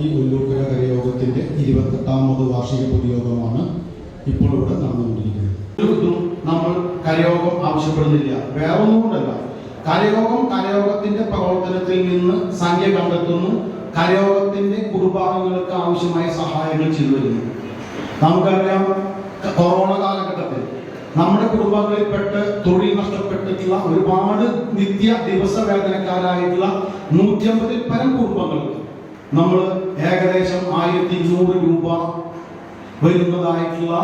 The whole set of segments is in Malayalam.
ഈ ഉല്ലൂക്കര കരയോഗത്തിന്റെ ഇരുപത്തെട്ടാമത് വാർഷിക പൊതുയോഗമാണ് ഇപ്പോൾ ഇവിടെ നടന്നുകൊണ്ടിരിക്കുന്നത്. നമ്മൾ കരയോഗം ആവശ്യപ്പെടുന്നില്ല. വേറെ ഒന്നുകൊണ്ടല്ല കരയോഗം കരയോഗത്തിന്റെ പ്രവർത്തനത്തിൽ നിന്ന് സംഖ്യ കണ്ടെത്തുന്നു. കരയോഗത്തിന്റെ കുടുംബാംഗങ്ങൾക്ക് ആവശ്യമായ സഹായങ്ങൾ ചെയ്തു വരുന്നു നമുക്കറിയാം കൊറോണ കാലഘട്ടത്തിൽ നമ്മുടെ കുടുംബങ്ങളിൽപ്പെട്ട് തൊഴിൽ നഷ്ടപ്പെട്ടിട്ടുള്ള ഒരുപാട് നിത്യ ദിവസ വേതനക്കാരായിട്ടുള്ള നൂറ്റമ്പതിൽ പരം കുടുംബങ്ങൾക്ക് നമ്മൾ ഏകദേശം ആയിരത്തി ഇരുന്നൂറ് രൂപ വരുന്നതായിട്ടുള്ള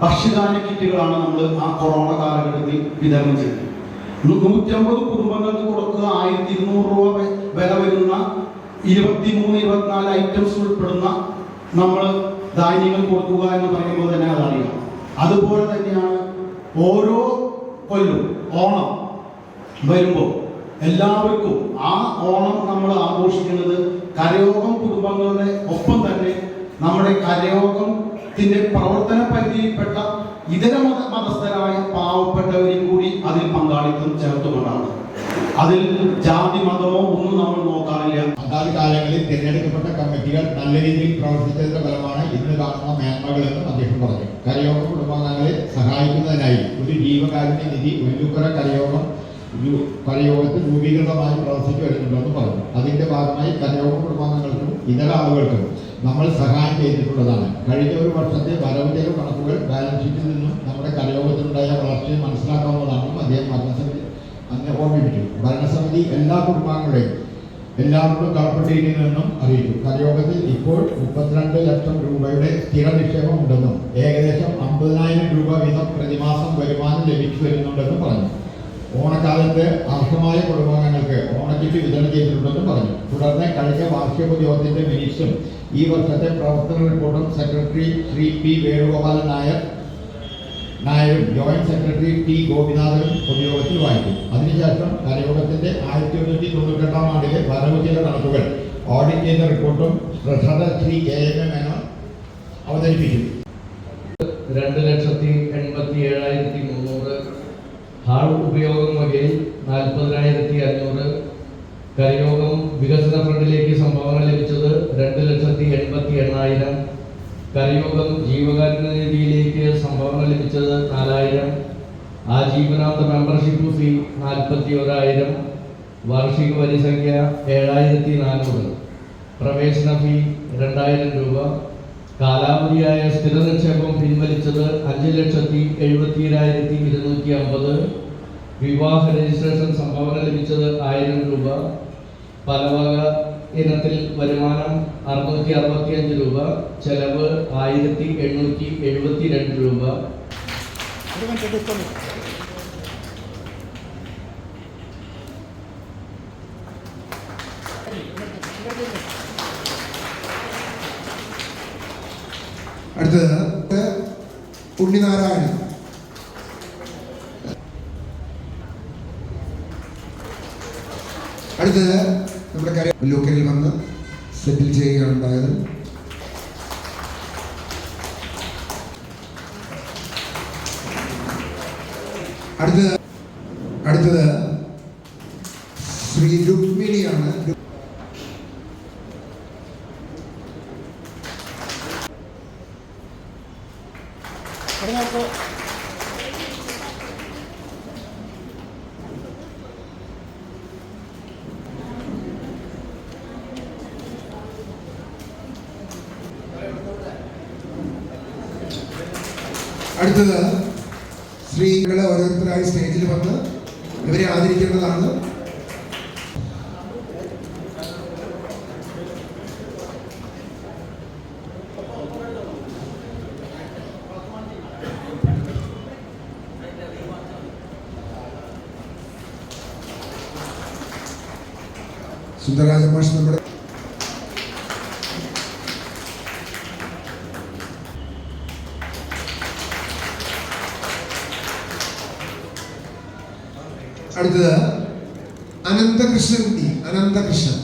ഭക്ഷ്യധാന്യ കിറ്റുകളാണ് നമ്മൾ ആ കൊറോണ കാലഘട്ടത്തിൽ വിതരണം ചെയ്തത്. നൂറ്റമ്പത് കുടുംബങ്ങൾക്ക് കൊടുക്കുക ആയിരത്തി ഇരുന്നൂറ് രൂപ വില വരുന്ന ഇരുപത്തി മൂന്ന് ഇരുപത്തിനാല് ഐറ്റംസ് ഉൾപ്പെടുന്ന നമ്മൾ ധാന്യങ്ങൾ കൊടുക്കുക എന്ന് പറയുമ്പോൾ തന്നെ അതറിയാം അതുപോലെ തന്നെയാണ് ഓരോ കൊല്ലും ഓണം വരുമ്പോൾ എല്ലാവർക്കും ആ ഓണം നമ്മൾ ആഘോഷിക്കുന്നത് കരയോഗം കുടുംബങ്ങളുടെ ഒപ്പം തന്നെ നമ്മുടെ കരയോഗത്തിന്റെ പ്രവർത്തന പരിധിയിൽപ്പെട്ട ഇതര മത മതസ്ഥരായ പാവപ്പെട്ടവരെയും കൂടി അതിൽ പങ്കാളിത്തം ചേർത്തുകൊണ്ടാണ്. അതിൽ ജാതി മതമോ ഒന്നും നമ്മൾ നോക്കാറില്ല. അതാത് കാലങ്ങളിൽ തിരഞ്ഞെടുക്കപ്പെട്ട കമ്മിറ്റികൾ നല്ല രീതിയിൽ പ്രവർത്തിച്ചതിന്റെ ഫലമാണ് ഇന്ന് കാണുന്ന മേന്മകളെന്നും അദ്ദേഹം പറഞ്ഞു. കരയോഗ കുടുംബാംഗങ്ങളെ സഹായിക്കുന്നതിനായി ഒരു ജീവകാരുണ്യ നിധി ഒരു കരയോഗം രു- കരയോഗത്തിൽ രൂപീകൃതമായി പ്രവർത്തിച്ചു വരുന്നുണ്ടെന്ന് പറഞ്ഞു. അതിന്റെ ഭാഗമായി കരയോഗ കുടുംബാംഗങ്ങൾക്കും ഇതര ആളുകൾക്കും നമ്മൾ സഹായം ചെയ്തിട്ടുള്ളതാണ്. കഴിഞ്ഞ ഒരു വർഷത്തെ വരവിലേക്ക് കണക്കുകൾ ബാലൻസ് ഷീറ്റിൽ നിന്നും നമ്മുടെ കരയോഗത്തിലുണ്ടായ വളർച്ചയെ മനസ്സിലാക്കാവുന്നതാണെന്നും അദ്ദേഹം ഭരണസമിതി അങ്ങനെ ഓർമ്മിപ്പിച്ചു. ഭരണസമിതി എല്ലാ കുടുംബാംഗങ്ങളെയും എല്ലാവരോടും കടപ്പെട്ടിരിക്കുന്നുവെന്നും അറിയിച്ചു. കരയോഗത്തിൽ ഇപ്പോൾ മുപ്പത്തിരണ്ട് ലക്ഷം രൂപയുടെ സ്ഥിര നിക്ഷേപം ഉണ്ടെന്നും ഏകദേശം അമ്പതിനായിരം രൂപ വീതം പ്രതിമാസം വരുമാനം ലഭിച്ചു വരുന്നുണ്ടെന്നും പറഞ്ഞു. ഓണക്കാലത്ത് അർഹമായ കുടുംബാംഗങ്ങൾക്ക് ഓണക്കിറ്റ് വിതരണം ചെയ്തിട്ടുണ്ടെന്ന് പറഞ്ഞു. തുടർന്ന് കഴിഞ്ഞ വാർഷിക പൊതുയോഗത്തിന്റെ മിനിറ്റ്സും ഈ വർഷത്തെ പ്രവർത്തന റിപ്പോർട്ടും സെക്രട്ടറി ശ്രീ പി വേണുഗോപാലൻ നായർ നായരും ജോയിന്റ് സെക്രട്ടറി ടി ഗോപിനാഥനും പൊതുയോഗത്തിൽ വായിച്ചു അതിനുശേഷം കരയോഗത്തിന്റെ ആയിരത്തി എണ്ണൂറ്റി തൊണ്ണൂറ്റെട്ടാം ആണ്ടിലെ വരവ് ചില കണക്കുകൾ ഓഡിറ്റ് ചെയ്ത റിപ്പോർട്ടും treasurer Shri K M A Menon അവതരിപ്പിച്ചു രണ്ട് ലക്ഷത്തി എൺപത്തി ഏഴായിരത്തി മുന്നൂറ് ഹാൾ ഉപയോഗം വകയിൽ നാൽപ്പതിനായിരത്തി അഞ്ഞൂറ് കരയോഗം വികസന ഫണ്ടിലേക്ക് സംഭാവന ലഭിച്ചത് രണ്ട് ലക്ഷത്തി എൺപത്തി എണ്ണായിരം. കരയോഗം ജീവകാരുണ്യ നിധിയിലേക്ക് സംഭാവന ലഭിച്ചത് നാലായിരം. ആജീവനാന്ത മെമ്പർഷിപ്പ് ഫീ നാൽപ്പത്തി ഒരായിരം വാർഷിക വരിസംഖ്യ ഏഴായിരത്തി നാനൂറ് പ്രവേശന ഫീ രണ്ടായിരം രൂപ. കാലാവധിയായ സ്ഥിര നിക്ഷേപം പിൻവലിച്ചത് അഞ്ച് ലക്ഷത്തി എഴുപത്തിയേഴായിരത്തി ഇരുന്നൂറ്റി അമ്പത്. വിവാഹ രജിസ്ട്രേഷൻ സംഭാവന ലഭിച്ചത് ആയിരം രൂപ. പലവക ഇനത്തിൽ വരുമാനം അറുന്നൂറ്റി അറുപത്തിയഞ്ച് രൂപ. ചെലവ് ആയിരത്തി എണ്ണൂറ്റി എഴുപത്തി രണ്ട് രൂപ അടുത്തത് ഉണ്ണിനാരായണൻ. അടുത്തത് നമ്മുടെ കാര്യം ലോക്കലിൽ വന്ന് സെറ്റിൽ ചെയ്യുകയാണ് അടുത്തത് അടുത്തത് ശ്രീ രുക്മിണിയാണ് അടുത്തത് സ്ത്രീകളെ ഓരോരുത്തരായി സ്റ്റേജിൽ വന്ന് ഇവരെ ആദരിക്കേണ്ടതാണ്. സുന്ദരരാജ മാഷ് നമ്മുടെ അടുത്തത് അനന്തകൃഷ്ണൻകുട്ടി അനന്തകൃഷ്ണൻ.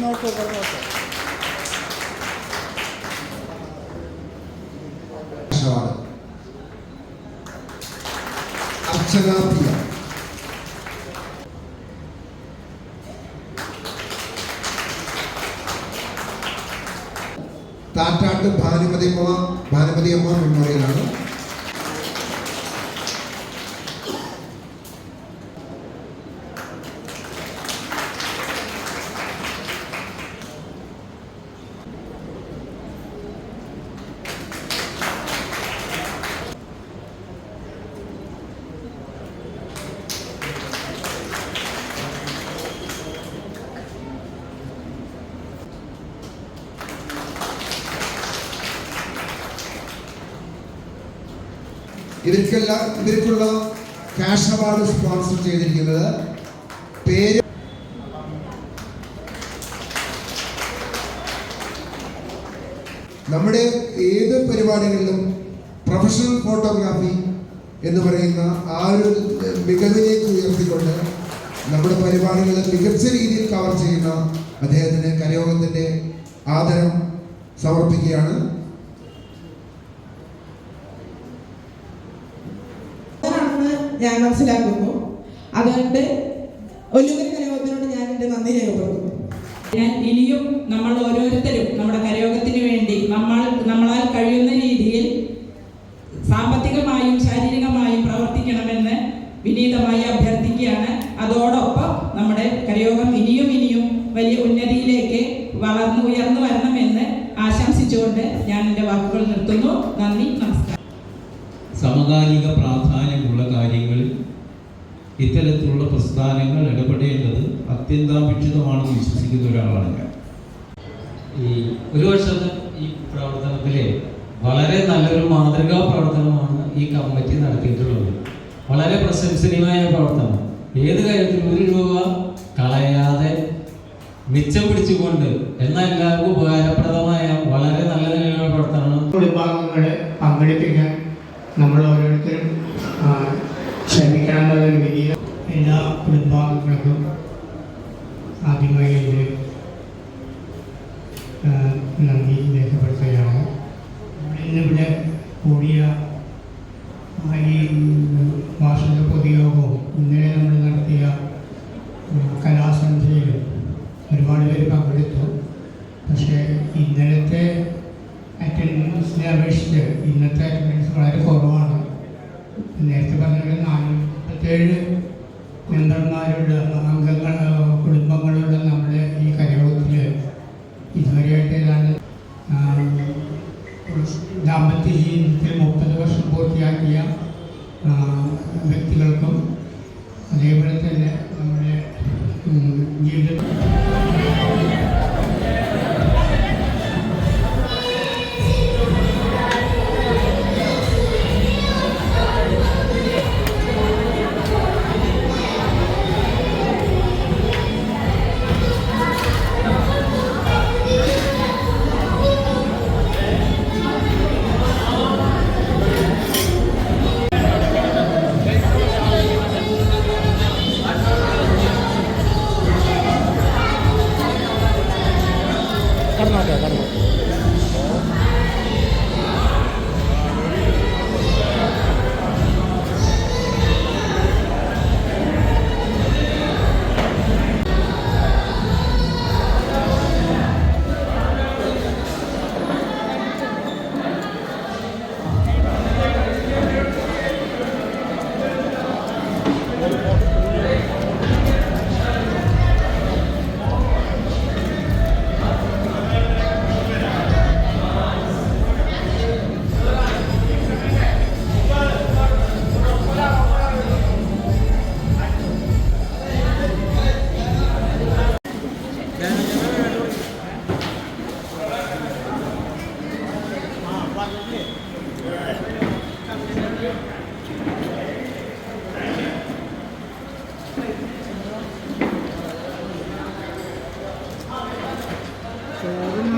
നോക്കൂ നോക്കൂ അർച്ചന പി താറ്റാട്ട് ഭാനുമതി ഭാനുമതി അമ്മ മെമ്മോറിയലാണ് ഇവർക്കെല്ലാം ഇവർക്കുള്ള ക്യാഷ് അവാർഡ് സ്പോൺസർ ചെയ്തിരിക്കുന്നത് പേര് നമ്മുടെ ഏത് പരിപാടികളിലും പ്രൊഫഷണൽ ഫോട്ടോഗ്രാഫി എന്ന് പറയുന്ന ആ ഒരു മികവിലേക്ക് ഉയർത്തിക്കൊണ്ട് നമ്മുടെ പരിപാടികളെ മികച്ച രീതിയിൽ കവർ ചെയ്യുന്ന അദ്ദേഹത്തിന് കരയോഗത്തിന്റെ ആദരം സമർപ്പിക്കുകയാണ്. ഞാൻ മനസ്സിലാക്കുന്നു. അതുകൊണ്ട് ഒല്ലുകര കലയോഗത്തിനോട് ഞാൻ എന്റെ നന്ദി രേഖപ്പെടുത്തുന്നു. ഞാൻ ഇനിയും നമ്മൾ ഓരോരുത്തരും നമ്മുടെ കരയോഗത്തിന് വേണ്ടി നമ്മൾ നമ്മളാൽ കഴിയുന്ന രീതിയിൽ സാമ്പത്തികമായും ശാരീരികമായും പ്രവർത്തിക്കണമെന്ന് വിനീതമായി അഭ്യർത്ഥിക്കുകയാണ്. അതോടൊപ്പം നമ്മുടെ കരയോഗം ഇനിയും ഇനിയും വലിയ ഉന്നതിയിലേക്ക് വളർന്നു ഉയർന്നു വരണമെന്ന് ആശംസിച്ചുകൊണ്ട് ഞാൻ എന്റെ വാക്കുകൾ നിർത്തുന്നു. നന്ദി നമസ്കാരം. സമകാലിക കാര്യങ്ങളിൽ ഇത്തരത്തിലുള്ള പ്രസ്ഥാനങ്ങൾ ഇടപെടേണ്ടത് അത്യന്താപേക്ഷിതമാണെന്ന് വിശ്വസിക്കുന്ന ഒരാളാണ് ഞാൻ. ഈ ഒരു വർഷത്തെ ഈ പ്രവർത്തനത്തിലെ വളരെ നല്ലൊരു മാതൃകാ പ്രവർത്തനമാണ് ഈ കമ്മിറ്റി നടത്തിയിട്ടുള്ളത്. വളരെ പ്രശംസനീയമായ പ്രവർത്തനം. ഏത് കാര്യത്തിലും ഒരു രൂപ കളയാതെ മിച്ചം പിടിച്ചുകൊണ്ട് എന്നാൽ എല്ലാവർക്കും ഉപകാരപ്രദമായ വളരെ നല്ല നിലയിലുള്ള പ്രവർത്തനമാണ്. കുടുംബാംഗങ്ങളെ പങ്കെടുപ്പിക്കാൻ നമ്മൾ ഓരോരുത്തരും എന്നുള്ളൊരു വലിയ എല്ലാ കുടുംബാംഗങ്ങൾക്കും ആദ്യമായി എന്റെ നന്ദി രേഖപ്പെടുത്തുകയാണ് ഇന്നിവിടെ കൂടിയ വാർഷിക പൊതുയോഗവും ഇന്നലെ നമ്മൾ നടത്തിയ കലാസന്ധ്യയിലും ഒരുപാട് പേര് പങ്കെടുത്തു പക്ഷേ ഇന്നലത്തെ അറ്റൻഡൻസിനെ അപേക്ഷിച്ച് ഇന്നത്തെ അറ്റൻഡൻസ് വളരെ കുറവാണ് നേരത്തെ പറഞ്ഞ നാനൂറ്റേഴ് മെമ്പർമാരുള്ള അംഗങ്ങൾ കുടുംബങ്ങളുള്ള നമ്മുടെ ഈ കരയോഗത്തിൽ ഇതുവരെയായിട്ട് ഏതാണ്ട് ദാമ്പത്യ ജീവിതത്തിൽ മുപ്പത് വർഷം പൂർത്തിയാക്കിയ വ്യക്തികൾക്കും അതേപോലെ തന്നെ നമ്മുടെ ഉം, chorum.